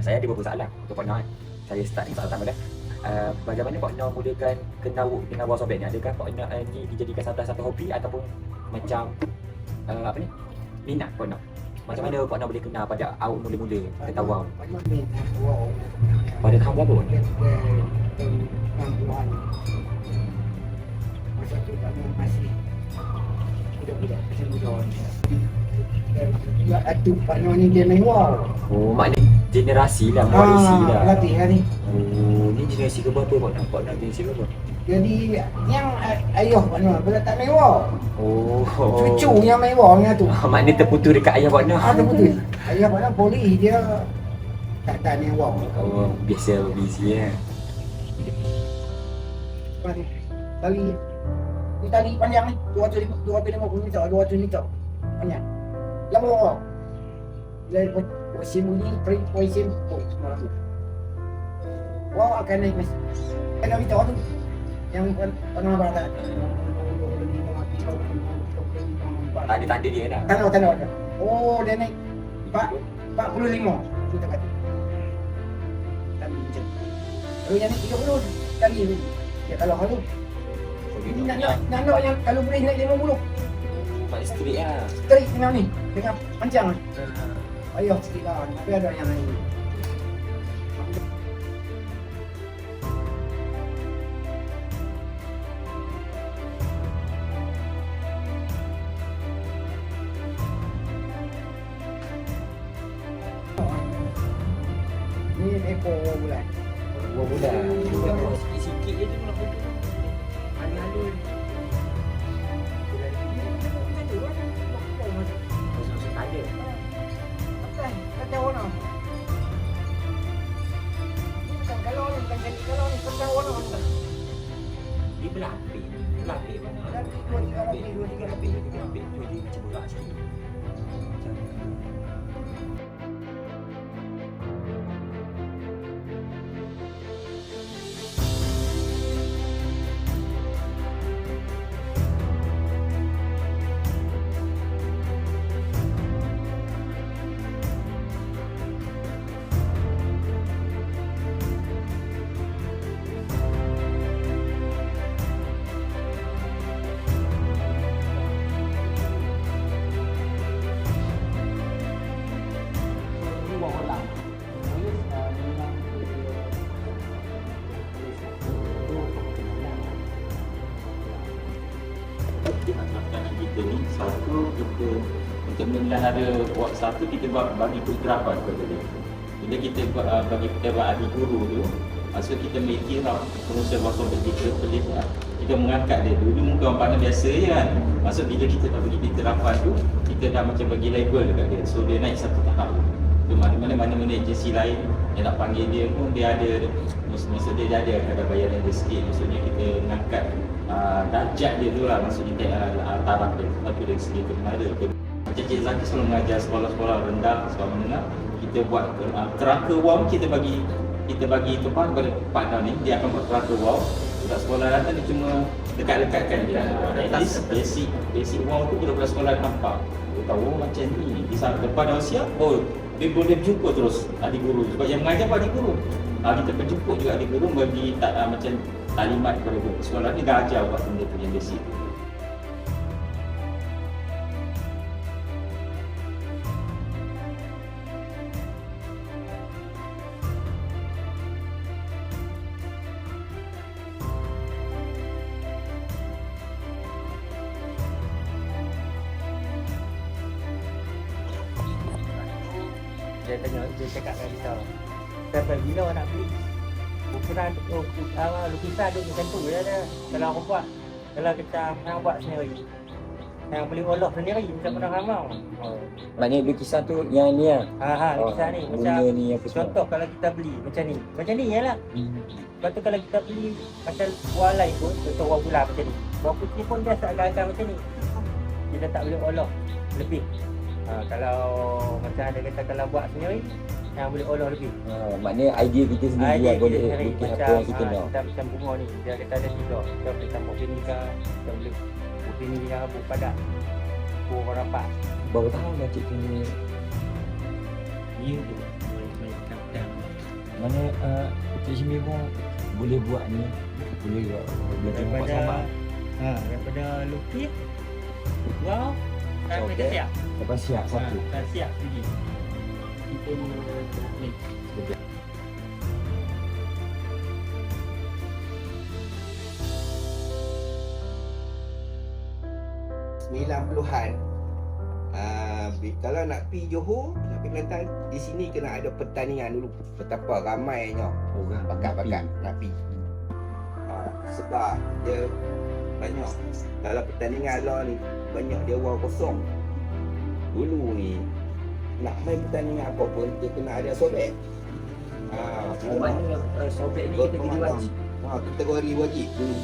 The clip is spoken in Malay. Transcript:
saya ada beberapa soalan untuk Pak Noh kan. Saya start dengan soalan pertama. Uh, bagaimana Noh mulakan kenal dengan Buah Sobek ni? Adakah Noh uh, ni dijadikan salah satu hobi ataupun macam uh, apa ni? Minat Noh? Macam mana Noh boleh kenal pada awal mula-mula tentang wow? Ni. Pada tahun berapa Pak Noh? Dia tahun 60-an. Masa tu kami masih budak-budak kecil muda. Juga atuk Pak Noh ni dia main wow. Oh, maknanya generasi lah, ah, ha, warisi lah. Latih lah ni. Oh, ni generasi ke berapa kau nampak nak generasi berapa? Jadi yang ayah kau ni, bila tak mewah. Oh. Cucu yang mewah ni lah tu. Ha, maknanya terputus dekat ayah kau ni. Ha, terputus. ayah kau ni polis dia tak tak mewah. Oh, biasa busy eh. ya. Tali ni tali panjang ni 200 250 meter 200 meter panjang lama orang bila bersembunyi pergi poison oh, pokok semua tu. Wow akan naik mas. Eh, Kena kita orang tu yang pernah barang tak? Ada tanda dia dah. Tanda tanah tanda oh dia naik empat empat puluh lima. Tu tempat tu. Tapi macam kalau yang naik tiga puluh kali ya kalau hal tu ini nak nak nak yang kalau boleh naik lima puluh. Pak Street lah. Street tengah ni. Tengah panjang lah ni. Ayah sikit lah. Tapi ada yang lain. Ni ekor bulan. Dua bulan. Sikit-sikit je tu nak foto. Halu-halu. Ni, kata warna. bukan. Dia berlapis. Berlapis mana? Lagi dua tiga lapis, dua tiga lapis. Tu dia macam berat sikit. Ini kita ni satu kita untuk memelihara buat satu kita buat bagi kegerapan kepada dia. Bila kita buat uh, bagi kita buat ahli guru tu, maksud kita memiliki lah pengusaha bahasa kita pelik lah. Kita mengangkat dia dulu muka orang pandang biasa je kan. Maksud bila kita dah bagi dia kegerapan tu, kita dah macam bagi label dekat dia. So dia naik satu tahap. Tu mana-mana mana-mana agensi lain yang nak panggil dia pun dia ada maksud, dia, dia ada bayaran dia sikit. Maksudnya kita mengangkat uh, darjat dia tu lah maksudnya dia uh, taraf dia. Tapi dari segi dia macam Cik Zaki selalu mengajar sekolah-sekolah rendah, sekolah menengah. Kita buat uh, kerangka wow kita bagi kita bagi tempat kepada partner ni. Dia akan buat kerangka wow. Budak sekolah datang dia cuma dekat-dekatkan dia. At least basic basic wow tu budak-budak sekolah nampak. Dia tahu oh, macam ni. Di saat depan dah siap oh dia boleh jumpa terus adik guru. Sebab yang mengajar pun adik guru. Uh, kita penjemput juga adik guru bagi tak, uh, macam talimat kepada guru. Sekolah ni dah ajar buat benda yang basic. Dia tanya dia cakap dengan kita sampai bila nak beli ukuran oh, uh, lukisan tu macam tu je ada. Kalau aku buat kalau kita nak buat sendiri. Yang beli olah sendiri macam mana ramau. Oh. Maknanya lukisan tu yang ni lah. ha ha lukisan ni. macam Bunga ni apa semua. contoh kalau kita beli macam ni. Macam ni je lah lepas tu kalau kita beli macam buah lain pun contoh buah bulan macam ni. Buah putih pun dia agak-agak macam ni. Kita tak boleh olah lebih ha, kalau macam ada kata kalau buat sendiri yang boleh olah lebih Ha, maknanya idea kita sendiri Idea lah boleh kita sendiri lukis macam, apa yang kita ah, nak. Kita macam bunga ni, dia kata ada tiga. Kita kita buat sini ke, kita boleh buat sini ke, buat padat. Buat rapat. Berapa tahun dah cik ni? Ya Mulai-mulai kadang Mana uh, Cik Syimi pun boleh buat ni boleh buat boleh tengok Daripada sama ha, daripada lukis wow dah siap. lepas siap Ha, satu. dah siap pergi. Kita ni sembilan puluhan. Uh, kalau nak pergi Johor nak pergi Kelantan di sini kena ada pertandingan dulu. Betapa ramainya orang bakat-bakat nak pergi. Uh, sebab dia banyak. Dalam pertandingan lah ni banyak dia orang kosong. Dulu ni nak main pertandingan apa pun dia kena ada sobek. Ah, uh, sobek ni kita pemandang. wajib ha, kategori wajib. dulu